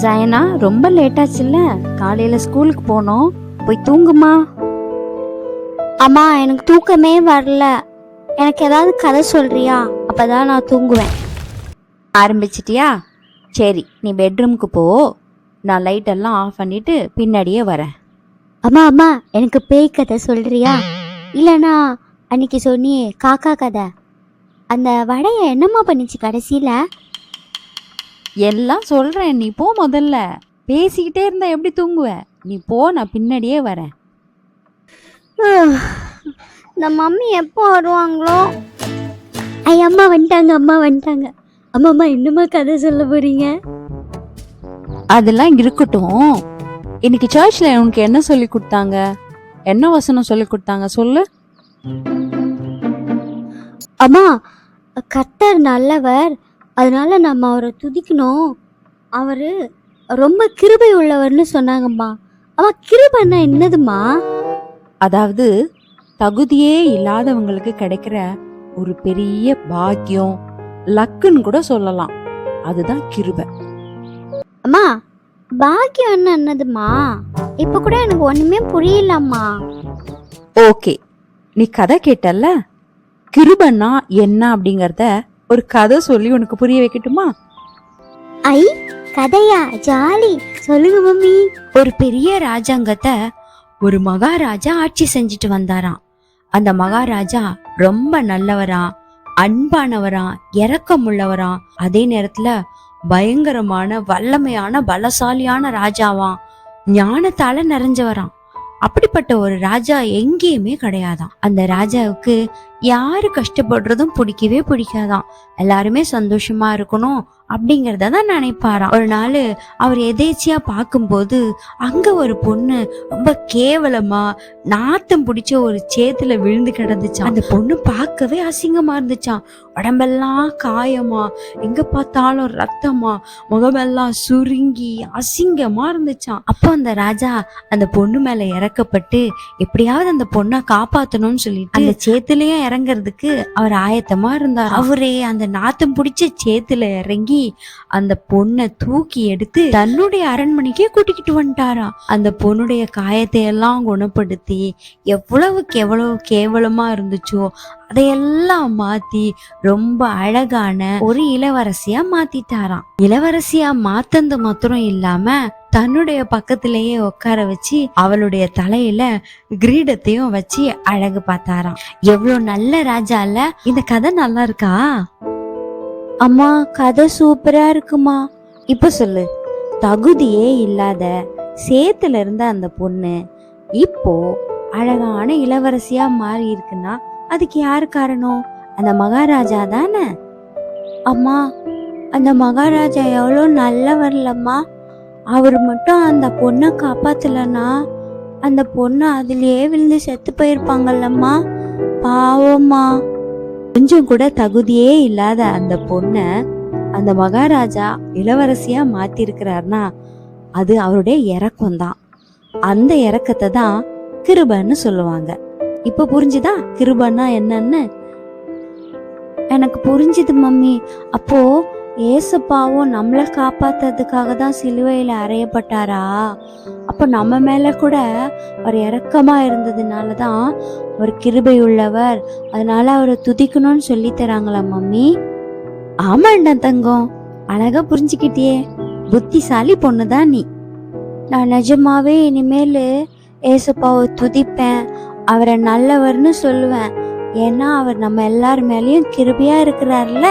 ஜயனா ரொம்ப லேட்டாச்சுல்ல? காலையில் காலையில ஸ்கூலுக்கு போனோம். போய் தூங்குமா? அம்மா எனக்கு தூக்கமே வரல. எனக்கு ஏதாவது கதை சொல்றியா? அப்பதான் நான் தூங்குவேன். ஆரம்பிச்சிட்டியா? சரி நீ பெட்ரூம்க்கு போ. நான் லைட்டெல்லாம் ஆஃப் பண்ணிட்டு பின்னாடியே வரேன். அம்மா அம்மா எனக்கு பேய் கதை சொல்றியா? இல்லைனா அன்னைக்கு சொன்னியே காக்கா கதை. அந்த வடையை என்னம்மா பண்ணிச்சு கடைசியில்? எல்லாம் சொல்றேன் நீ போ முதல்ல. பேசிக்கிட்டே இருந்தா எப்படி தூங்குவ? நீ போ நான் பின்னாடியே வரேன். இந்த மம்மி எப்போ வருவாங்களோ? ஐ அம்மா வந்துட்டாங்க அம்மா வந்துட்டாங்க. அம்மா அம்மா என்னம்மா கதை சொல்ல போறீங்க? அதெல்லாம் இருக்கட்டும். இன்னைக்கு சர்ச்ல உனக்கு என்ன சொல்லி கொடுத்தாங்க? என்ன வசனம் சொல்லி கொடுத்தாங்க? சொல்லு. அம்மா கர்த்தர் நல்லவர் அதனால நம்ம அவரை துதிக்கணும். அவர் ரொம்ப கிருபை உள்ளவர்னு சொன்னாங்கம்மா. அம்மா கிருபைன்னா என்னதும்மா? அதாவது தகுதியே இல்லாதவங்களுக்கு கிடைக்கிற ஒரு பெரிய பாக்கியம் லக்குன்னு கூட சொல்லலாம். அதுதான் கிருபை. அம்மா பாக்கியம் என்ன என்னதும்மா? இப்போ கூட எனக்கு ஒண்ணுமே புரியலம்மா. ஓகே. நீ கதை கேட்டல்ல கிருபன்னா என்ன அப்படிங்கறத ஒரு கதை சொல்லி உனக்கு புரிய வைக்கட்டுமா? ஐ கதையா? ஜாலி. சொல்லுங்க மம்மி. ஒரு பெரிய ராஜாங்கத்தை ஒரு மகாராஜா ஆட்சி செஞ்சுட்டு வந்தாராம். அந்த மகாராஜா ரொம்ப நல்லவரா அன்பானவரா இரக்கமுள்ளவரா. அதே நேரத்துல பயங்கரமான வல்லமையான பலசாலியான ராஜாவாம். ஞானத்தால நிறைஞ்சவராம். அப்படிப்பட்ட ஒரு ராஜா எங்கேயுமே கிடையாதான் அந்த ராஜாவுக்கு யாரு கஷ்டப்படுறதும் பிடிக்கவே பிடிக்காதான் எல்லாருமே சந்தோஷமா இருக்கணும். அப்படிங்கறத தான் நினைப்பாராம். ஒரு நாள் அவர் எதேச்சியா பார்க்கும்போது அங்க ஒரு பொண்ணு ரொம்ப கேவலமா நாத்தம் பிடிச்ச ஒரு சேத்துல விழுந்து கிடந்துச்சான் அந்த பொண்ணு பார்க்கவே அசிங்கமா இருந்துச்சான் உடம்பெல்லாம் காயமா எங்க பார்த்தாலும் ரத்தமா முகமெல்லாம் சுருங்கி அசிங்கமா இருந்துச்சாம். அப்போ அந்த ராஜா அந்த பொண்ணு மேல இறக்கப்பட்டு எப்படியாவது அந்த பொண்ணை காப்பாத்தணும்னு சொல்லிட்டு அந்த சேத்துலயும் இறங்குறதுக்கு அவர் ஆயத்தமா இருந்தார் அவரே அந்த நாத்தம் பிடிச்ச சேத்துல இறங்கி அந்த பொண்ணை தூக்கி எடுத்து தன்னுடைய அரண்மனைக்கே கூட்டிக்கிட்டு வந்துட்டாராம் அந்த பொண்ணுடைய காயத்தை எல்லாம் குணப்படுத்தி எவ்வளவுக்கு எவ்வளவு கேவலமா இருந்துச்சோ அதையெல்லாம் மாத்தி ரொம்ப அழகான ஒரு இளவரசியா மாத்திட்டாராம் இளவரசியா மாத்தந்து மாத்திரம் இல்லாம தன்னுடைய பக்கத்திலேயே உட்கார வச்சு அவளுடைய தலையில கிரீடத்தையும் வச்சு அழகு பார்த்தாராம். எவ்வளவு நல்ல ராஜா இல்ல இந்த கதை நல்லா இருக்கா? அம்மா கதை சூப்பரா இருக்குமா? இப்ப சொல்லு. தகுதியே இல்லாத சேத்துல இருந்த அந்த பொண்ணு இப்போ அழகான இளவரசியா மாறி இருக்குன்னா அதுக்கு யார் காரணம்? அந்த மகாராஜா தானே? அம்மா அந்த மகாராஜா எவ்வளோ நல்லவர்லம்மா. அவர் மட்டும் அந்த பொண்ணை காப்பாத்தலன்னா அந்த பொண்ணு அதுலயே விழுந்து செத்து போயிருப்பாங்கல்லம்மா. பாவம்மா. கொஞ்சம் கூட தகுதியே இல்லாத அந்த பொண்ணை அந்த மகாராஜா இளவரசியா மாத்திருக்கிறார்னா அது அவருடைய இறக்கம் தான் அந்த இறக்கத்தை தான் கிருபன்னு சொல்லுவாங்க. இப்ப புரிஞ்சுதா? கிருபன்னா என்னன்னு? எனக்கு புரிஞ்சுது மம்மி. அப்போ ஏசப்பாவும் நம்மளை காப்பாத்துறதுக்காக தான் சிலுவையில் அறையப்பட்டாரா? அப்போ நம்ம மேலே கூட அவர் இறக்கமாக இருந்ததுனால தான் அவர் கிருபை உள்ளவர். அதனால அவரை துதிக்கணும்னு சொல்லி தராங்களா மம்மி? ஆமாண்டா தங்கம். அழகா புரிஞ்சுக்கிட்டியே. புத்திசாலி பொண்ணுதான் நீ. நான் நிஜமாவே இனிமேல் ஏசப்பாவை துதிப்பேன். அவரை நல்லவர்னு சொல்லுவேன். ஏன்னா அவர் நம்ம எல்லார் மேலேயும் கிருபையாக இருக்கிறார்ல.